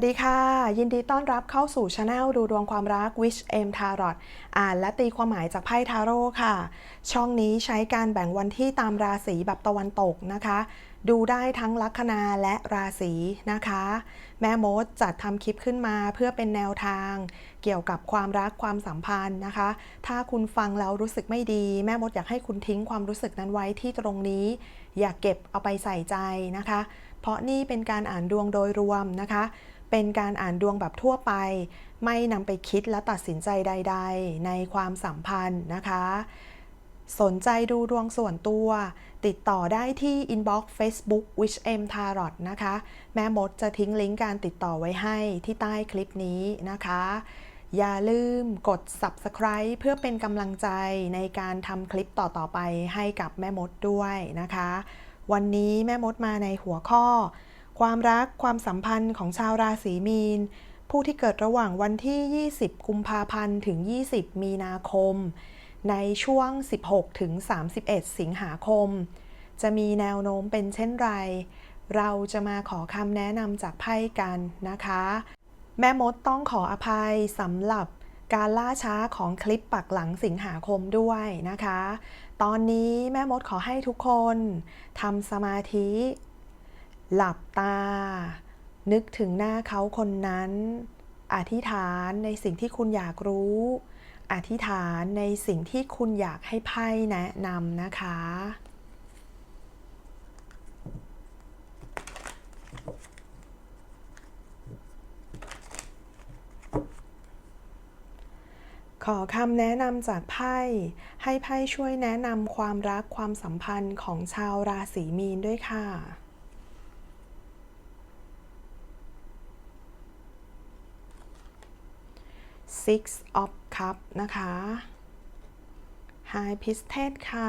วัสดีค่ะ ยินดีต้อนรับเข้าสู่ช anel ดูดวงความรัก Wish M Tarot อ่านและตีความหมายจากไพ่ทาโร่ค่ะ ช่องนี้ใช้การแบ่งวันที่ตามราศีแบบตะวันตกนะคะ ดูได้ทั้งลัคนาและราศีนะคะ แม่มดจัดทำคลิปขึ้นมาเพื่อเป็นแนวทาง เกี่ยวกับความรักความสัมพันธ์นะคะ ถ้าคุณฟังแล้วรู้สึกไม่ดี แม่มดอยากให้คุณทิ้งความรู้สึกนั้นไว้ที่ตรงนี้ อย่าเก็บเอาไปใส่ใจนะคะ เพราะนี่เป็นการอ่านดวงโดยรวมนะคะ เป็นการอ่านดวงแบบทั่วไป ไม่นำไปคิดและตัดสินใจใด ๆ ในความสัมพันธ์นะคะ สนใจดูดวงส่วนตัว ติดต่อได้ที่ inbox Facebook Wish M Tarot นะคะ แม่มดจะทิ้งลิงก์การติดต่อไว้ให้ที่ใต้คลิปนี้นะคะ อย่าลืมกด subscribe เพื่อเป็นกำลังใจในการทำคลิปต่อๆไปให้กับแม่มดด้วยนะคะ วันนี้แม่มดมาในหัวข้อ ความรักความสัมพันธ์ของชาวราศีมีน ผู้ที่เกิดระหว่างวันที่ 20 กุมภาพันธ์ถึง 20 มีนาคม ในช่วง 16 ถึง 31 สิงหาคม จะมีแนวโน้มเป็นเช่นไร เราจะมาขอคำแนะนำจากไพ่กันนะคะ แม่มดต้องขออภัยสำหรับการล่าช้าของคลิปปักหลังสิงหาคมด้วยนะคะ ตอนนี้แม่มดขอให้ทุกคนทำสมาธิ หลับตา นึกถึงหน้าเขาคนนั้น อธิษฐานในสิ่งที่คุณอยากรู้ อธิษฐานในสิ่งที่คุณอยากให้ไพ่แนะนำนะคะ ขอคำแนะนำจากไพ่ให้ไพ่ช่วยแนะนำความรักความสัมพันธ์ของชาวราศีมีนด้วยค่ะ Six of Cup นะคะ High Priestess ค่ะ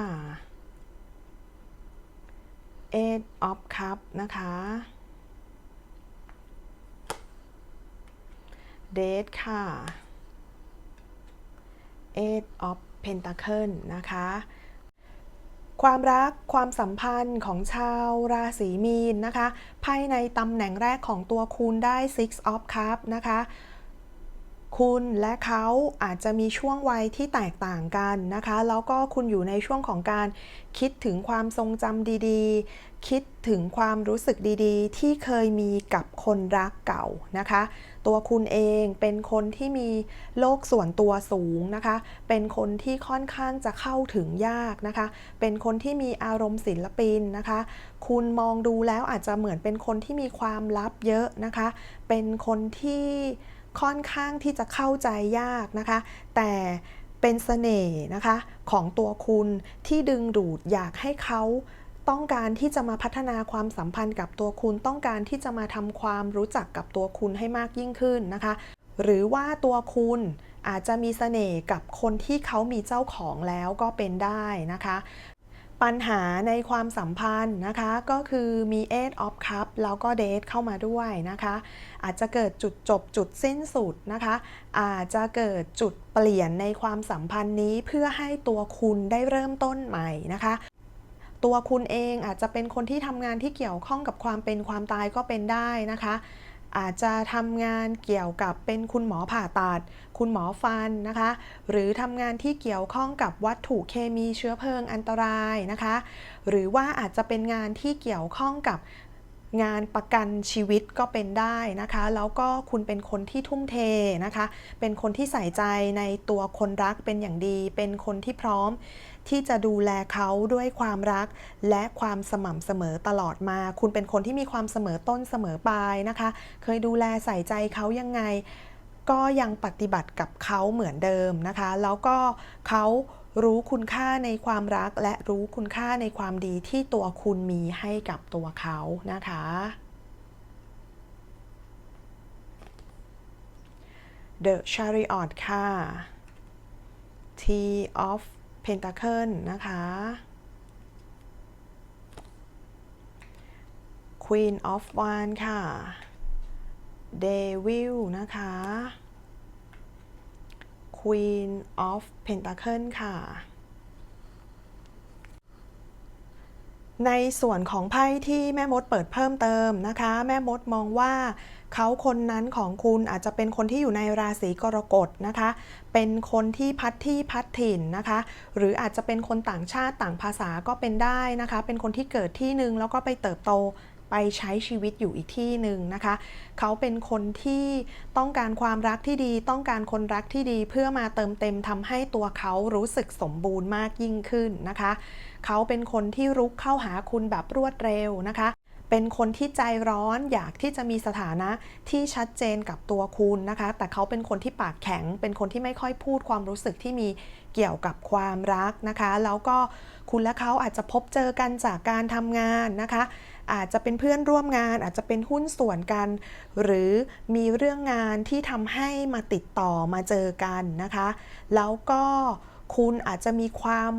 Eight of Cup นะคะ Date ค่ะ Eight of Pentacle นะคะความรักความสัมพันธ์ของชาวราศีมีนนะคะไพ่ในตำแหน่งแรกของตัวคุณได้ Six of Cup นะคะ คุณและเขาอาจจะมีช่วงวัยที่แตกต่างกันนะคะ แล้วก็คุณอยู่ในช่วงของการคิดถึงความทรงจำดีๆ คิดถึงความรู้สึกดีๆ ที่เคยมีกับคนรักเก่านะคะ ตัวคุณเองเป็นคนที่มีโลกส่วนตัวสูงนะคะ เป็นคนที่ค่อนข้างจะเข้าถึงยากนะคะ เป็นคนที่มีอารมณ์ศิลปินนะคะ คุณมองดูแล้วอาจจะเหมือนเป็นคนที่มีความลับเยอะนะคะ เป็นคนที่ ค่อนข้างที่จะเข้าใจยากนะคะ แต่เป็นเสน่ห์นะคะของตัวคุณที่ดึงดูดอยากให้เขาต้องการที่จะมาพัฒนาความสัมพันธ์กับตัวคุณต้องการที่จะมาทำความรู้จักกับตัวคุณให้มากยิ่งขึ้นนะคะ หรือว่าตัวคุณอาจจะมีเสน่ห์กับคนที่เขามีเจ้าของแล้วก็เป็นได้นะคะ ปัญหาในความสัมพันธ์นะคะก็คือมี Eight of Cup แล้วก็ Date เข้ามาด้วยนะคะ อาจจะเกิดจุดจบจุดสิ้นสุดนะคะ อาจจะเกิดจุดเปลี่ยนในความสัมพันธ์นี้เพื่อให้ตัวคุณได้เริ่มต้นใหม่นะคะตัวคุณเองอาจจะเป็นคนที่ทำงานที่เกี่ยวข้องกับความเป็นความตายก็เป็นได้นะคะ อาจจะทำงานเกี่ยวกับเป็นคุณหมอผ่าตัด คุณหมอฟันนะคะ หรือทำงานที่เกี่ยวข้องกับวัตถุเคมีเชื้อเพลิงอันตรายนะคะ หรือว่าอาจจะเป็นงานที่เกี่ยวข้องกับงานประกันชีวิตก็เป็นได้นะคะ แล้วก็คุณเป็นคนที่ทุ่มเทนะคะ เป็นคนที่ใส่ใจในตัวคนรักเป็นอย่างดี เป็นคนที่พร้อม ที่จะดูแลเขาด้วยความรัก และความสม่ำเสมอตลอดมา คุณเป็นคนที่มีความเสมอต้นเสมอปลายนะคะ เคยดูแลใส่ใจเขายังไง ก็ยังปฏิบัติกับเขาเหมือนเดิมนะคะ แล้วก็เขารู้คุณค่าในความรัก และรู้คุณค่าในความดีที่ตัวคุณมีให้กับตัวเขานะคะ The Chariot ค่ะ T of Pentacle นะคะ Queen of Wands ค่ะ Devil นะคะ Queen of Pentacle ค่ะ ในส่วนของไพ่ที่แม่มดเปิดเพิ่มเติมนะคะ แม่มดมองว่าเขาคนนั้นของคุณอาจจะเป็นคนที่อยู่ในราศีกรกฎนะคะ เป็นคนที่พัดที่พัดถิ่นนะคะ หรืออาจจะเป็นคนต่างชาติต่างภาษาก็เป็นได้นะคะ เป็นคนที่เกิดที่หนึ่งแล้วก็ไปเติบโต ไปใช้ชีวิตอยู่อีกที่หนึ่งนะคะ เขาเป็นคนที่ต้องการความรักที่ดี ต้องการคนรักที่ดีเพื่อมาเติมเต็มทำให้ตัวเขารู้สึกสมบูรณ์มากยิ่งขึ้นนะคะ เขาเป็นคนที่รุกเข้าหาคุณแบบรวดเร็วนะคะ เป็นคนที่ใจร้อนอยากที่จะมีสถานะที่ชัดเจนกับตัวคุณนะคะ แต่เขาเป็นคนที่ปากแข็ง เป็นคนที่ไม่ค่อยพูดความรู้สึกที่มีเกี่ยวกับความรักนะคะ แล้วก็คุณและเขาอาจจะพบเจอกันจากการทำงานนะคะ อาจจะเป็นเพื่อนร่วมงาน อาจจะเป็นหุ้นส่วนกัน หรือมีเรื่องงานที่ทำให้มาติดต่อมาเจอกันนะคะ แล้วก็คุณอาจจะมีความ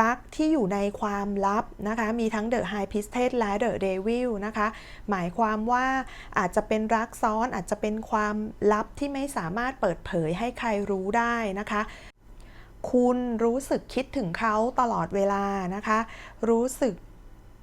รักที่อยู่ในความลับนะคะ มีทั้ง The High Priestess และ The Devil นะคะ หมายความว่าอาจจะเป็นรักซ้อนอาจจะเป็นความลับที่ไม่สามารถเปิดเผยให้ใครรู้ได้นะคะ คุณรู้สึกคิดถึงเขาตลอดเวลานะคะ รู้สึก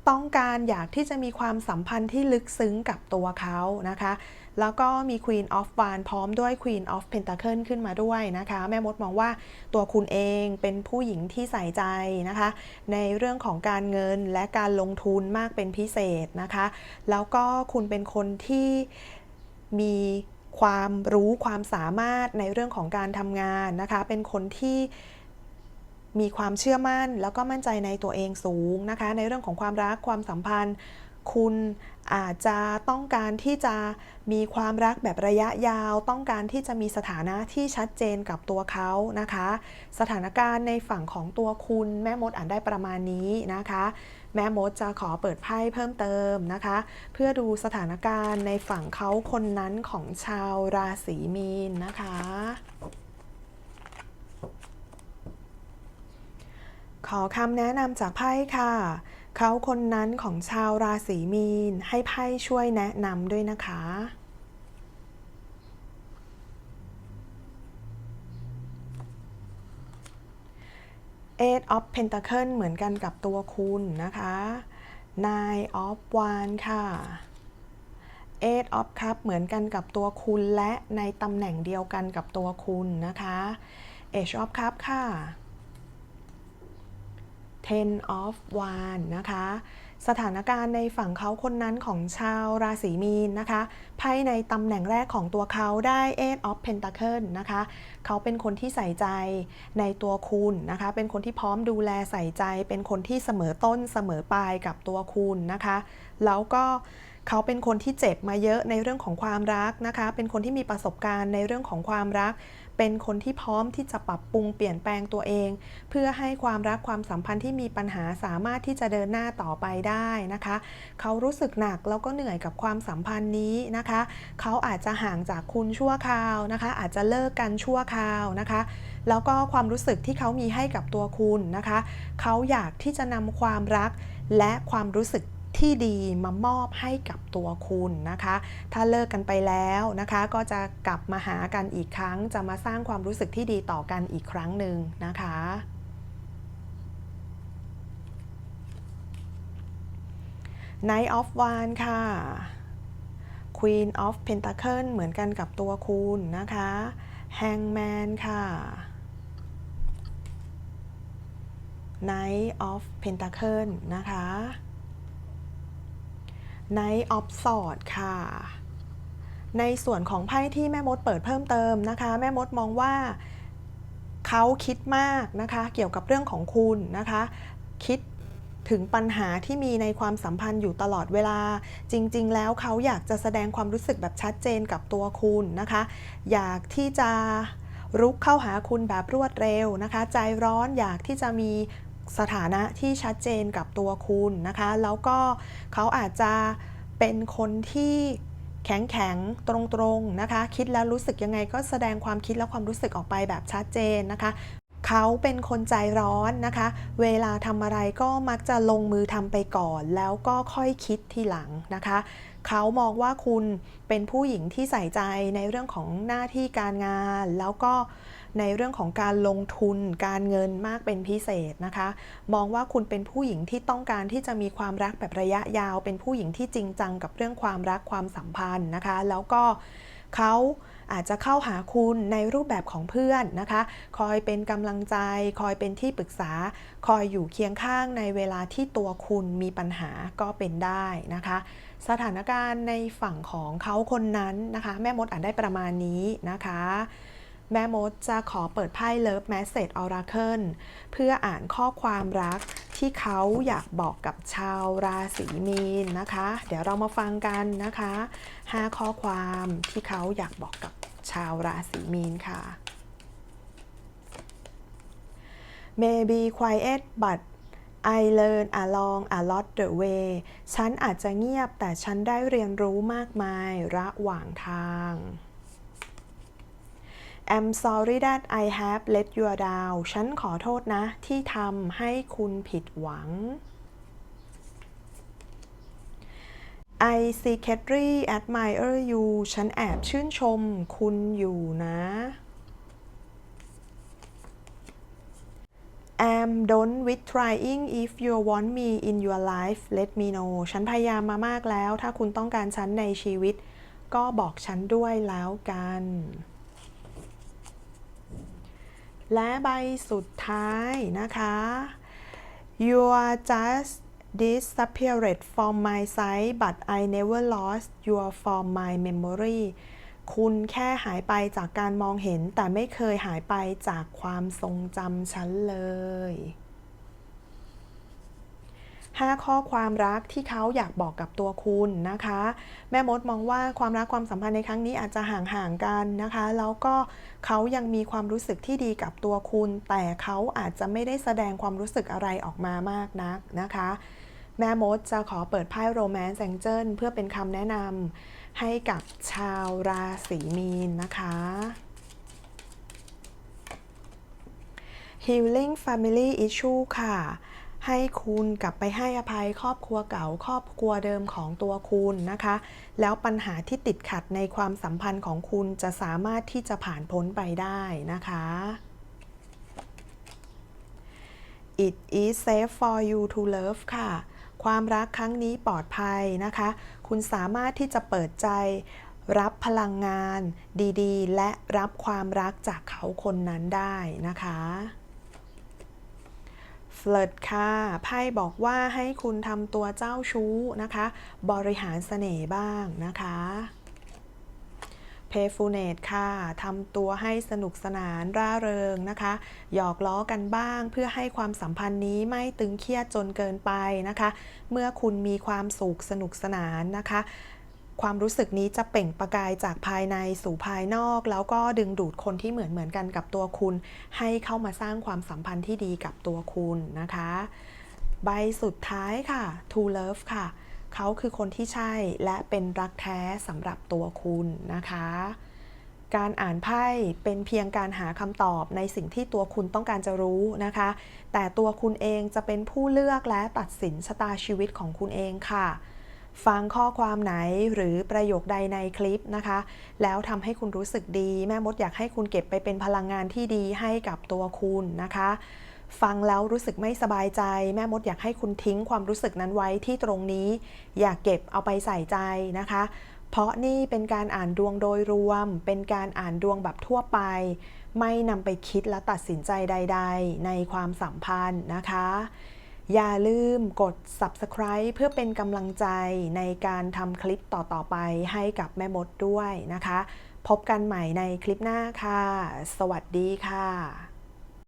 ต้องการอยากที่จะมีความสัมพันธ์ที่ลึกซึ้งกับตัวเขานะคะ แล้วก็มี Queen of w a n d พร้อมด้วย Queen of Pentacle ขึ้นมาด้วยนะคะ แม่มดมองว่าตัวคุณเองเป็นผู้หญิงที่ใส่ใจนะคะ ในเรื่องของการเงินและการลงทุนมากเป็นพิเศษนะคะ แล้วก็คุณเป็นคนที่มีความรู้ความสามารถในเรื่องของการทำงานนะคะ เป็นคนที่มีความเชื่อมั่น แล้วก็มั่นใจในตัวเองสูงนะคะ ในเรื่องของความรักความสัมพันธ์ คุณอาจจะต้องการที่จะมีความรักแบบระยะยาว ต้องการที่จะมีสถานะที่ชัดเจนกับตัวเขานะคะ สถานการณ์ในฝั่งของตัวคุณแม่มดอ่านได้ประมาณนี้นะคะ แม่มดจะขอเปิดไพ่เพิ่มเติมนะคะ เพื่อดูสถานการณ์ในฝั่งเขาคนนั้นของชาวราศีมีนนะคะ ขอคำแนะนำจากไพ่ค่ะ เขาคนนั้นของชาวราศีมีน ให้ไพ่ช่วยแนะนำด้วยนะคะ Eight of Pentacle เหมือนกันกับตัวคุณนะคะ Nine of Wand ค่ะ Eight of Cup เหมือนกันกับตัวคุณและในตำแหน่งเดียวกันกับตัวคุณนะคะ Age of Cup ค่ะ Ten of Wands นะคะ สถานการณ์ในฝั่งเขาคนนั้นของชาวราศีมีนนะคะไพ่ในตำแหน่งแรกของตัวเขาได้ Eight of Pentacles นะคะ เขาเป็นคนที่ใส่ใจในตัวคุณนะคะ เป็นคนที่พร้อมดูแลใส่ใจ เป็นคนที่เสมอต้นเสมอปลายกับตัวคุณนะคะ แล้วก็เขาเป็นคนที่เจ็บมาเยอะในเรื่องของความรักนะคะ เป็นคนที่มีประสบการณ์ในเรื่องของความรัก เป็นคนที่พร้อมที่จะปรับปรุงเปลี่ยนแปลงตัวเอง เพื่อให้ความรักความสัมพันธ์ที่มีปัญหาสามารถที่จะเดินหน้าต่อไปได้นะคะ เขารู้สึกหนักแล้วก็เหนื่อยกับความสัมพันธ์นี้นะคะ เขาอาจจะห่างจากคุณชั่วคราวนะคะ อาจจะเลิกกันชั่วคราวนะคะ แล้วก็ความรู้สึกที่เขามีให้กับตัวคุณนะคะ เขาอยากที่จะนำความรักและความรู้สึก ที่ดีมามอบให้กับตัวคุณนะคะ ถ้าเลิกกันไปแล้วนะคะ ก็จะกลับมาหากันอีกครั้ง จะมาสร้างความรู้สึกที่ดีต่อกันอีกครั้งหนึ่งนะคะ Knight of Wands ค่ะ Queen of Pentacle เหมือนกันกับตัวคุณนะคะ Hangman ค่ะ Knight of Pentacle นะคะ Knight of Swords ค่ะ ในส่วนของไพ่ที่แม่มดเปิดเพิ่มเติมนะคะ แม่มดมองว่าเขาคิดมากนะคะ เกี่ยวกับเรื่องของคุณนะคะ คิดถึงปัญหาที่มีในความสัมพันธ์อยู่ตลอดเวลา จริง ๆ แล้วเขาอยากจะแสดงความรู้สึกแบบชัดเจนกับตัวคุณนะคะ อยากที่จะรุกเข้าหาคุณแบบรวดเร็วนะคะ ใจร้อนอยากที่จะมี สถานะที่ชัดเจนกับตัวคุณนะคะ แล้วก็เขาอาจจะเป็นคนที่แข็งแข็งตรงตรงๆนะคะ คิดแล้วรู้สึกยังไงก็แสดงความคิดและความรู้สึกออกไปแบบชัดเจนนะคะเขาเป็นคนใจร้อนนะคะ เวลาทำอะไรก็มักจะลงมือทำไปก่อน แล้วก็ค่อยคิดทีหลังนะคะ เขามองว่าคุณเป็นผู้หญิงที่ใส่ใจในเรื่องของหน้าที่การงาน แล้วก็ ในเรื่องของการลงทุนการเงินมากเป็นพิเศษนะคะ มองว่าคุณเป็นผู้หญิงที่ต้องการที่จะมีความรักแบบระยะยาว เป็นผู้หญิงที่จริงจังกับเรื่องความรักความสัมพันธ์นะคะ แล้วก็เขาอาจจะเข้าหาคุณในรูปแบบของเพื่อนนะคะ คอยเป็นกำลังใจ คอยเป็นที่ปรึกษา คอยอยู่เคียงข้างในเวลาที่ตัวคุณมีปัญหาก็เป็นได้นะคะ สถานการณ์ในฝั่งของเขาคนนั้นนะคะ แม่มดอ่านได้ประมาณนี้นะคะ แม่มดจะขอเปิดไพ่ Love Message Oracle เพื่ออ่านข้อความรักที่เขาอยากบอกกับชาวราศีมีนนะคะ เดี๋ยวเรามาฟังกันนะคะ 5 ข้อความที่เขาอยากบอกกับชาวราศีมีนค่ะ Maybe quiet but I learn along a lot the way ฉันอาจจะเงียบแต่ฉันได้เรียนรู้มากมายระหว่างทาง I'm sorry that I have let you down ฉันขอโทษนะ ที่ทำให้คุณผิดหวัง I secretly admire you ฉันแอบชื่นชมคุณอยู่นะ am done with trying if you want me in your life let me know ฉันพยายามมามากแล้ว ถ้าคุณต้องการฉันในชีวิต ก็บอกฉันด้วยแล้วกัน และใบสุดท้ายนะคะ you are just disappeared from my sight but I never lost you from my memory คุณแค่หายไปจากการมองเห็นแต่ไม่เคยหายไปจากความทรงจำฉันเลย 5 ข้อความรักที่เขาอยากบอกกับตัวคุณนะคะ แม่มดมองว่าความรักความสัมพันธ์ในครั้งนี้อาจจะห่างๆกันนะคะ แล้วก็เขายังมีความรู้สึกที่ดีกับตัวคุณ แต่เขาอาจจะไม่ได้แสดงความรู้สึกอะไรออกมามากนักนะคะ แม่มดจะขอเปิดไพ่โรแมนต์แองเจิลเพื่อเป็นคำแนะนำให้กับชาวราศีมีนนะคะ Healing Family Issue ค่ะ ให้คุณกลับไปให้อภัยครอบครัวเก่า ครอบครัวเดิมของตัวคุณนะคะ แล้วปัญหาที่ติดขัดในความสัมพันธ์ของคุณจะสามารถที่จะผ่านพ้นไปได้นะคะ It is safe for you to love ค่ะ ความรักครั้งนี้ปลอดภัยนะคะ คุณสามารถที่จะเปิดใจรับพลังงานดีๆ และรับความรักจากเขาคนนั้นได้นะคะ เฟลิร์ตค่ะไพ่บอกว่าให้คุณทำตัวเจ้าชู้นะคะ บริหารเสน่ห์บ้างนะคะเพฟูเนตค่ะทำตัวให้สนุกสนานร่าเริงนะคะ หยอกล้อกันบ้างเพื่อให้ความสัมพันธ์นี้ไม่ตึงเครียดจนเกินไปนะคะ เมื่อคุณมีความสุขสนุกสนานนะคะ ความรู้สึกนี้จะเปล่งประกายจากภายในสู่ภายนอก แล้วก็ดึงดูดคนที่เหมือนเหมือนกันกับตัวคุณ ให้เข้ามาสร้างความสัมพันธ์ที่ดีกับตัวคุณนะคะ ใบสุดท้ายค่ะ To Love ค่ะ เขาคือคนที่ใช่และเป็นรักแท้สำหรับตัวคุณนะคะ การอ่านไพ่เป็นเพียงการหาคำตอบในสิ่งที่ตัวคุณต้องการจะรู้นะคะ แต่ตัวคุณเองจะเป็นผู้เลือกและตัดสินชะตาชีวิตของคุณเองค่ะ ฟังข้อความไหนหรือประโยคใดในคลิปนะคะ แล้วทำให้คุณรู้สึกดี แม่มดอยากให้คุณเก็บไปเป็นพลังงานที่ดีให้กับตัวคุณนะคะ ฟังแล้วรู้สึกไม่สบายใจ แม่มดอยากให้คุณทิ้งความรู้สึกนั้นไว้ที่ตรงนี้ อย่าเก็บเอาไปใส่ใจนะคะ เพราะนี่เป็นการอ่านดวงโดยรวม เป็นการอ่านดวงแบบทั่วไป ไม่นำไปคิดและตัดสินใจใด ๆ ในความสัมพันธ์นะคะ อย่าลืมกด subscribe เพื่อเป็นกำลังใจในการทำคลิปต่อๆไปให้กับแม่มดด้วยนะคะ พบกันใหม่ในคลิปหน้าค่ะ สวัสดีค่ะ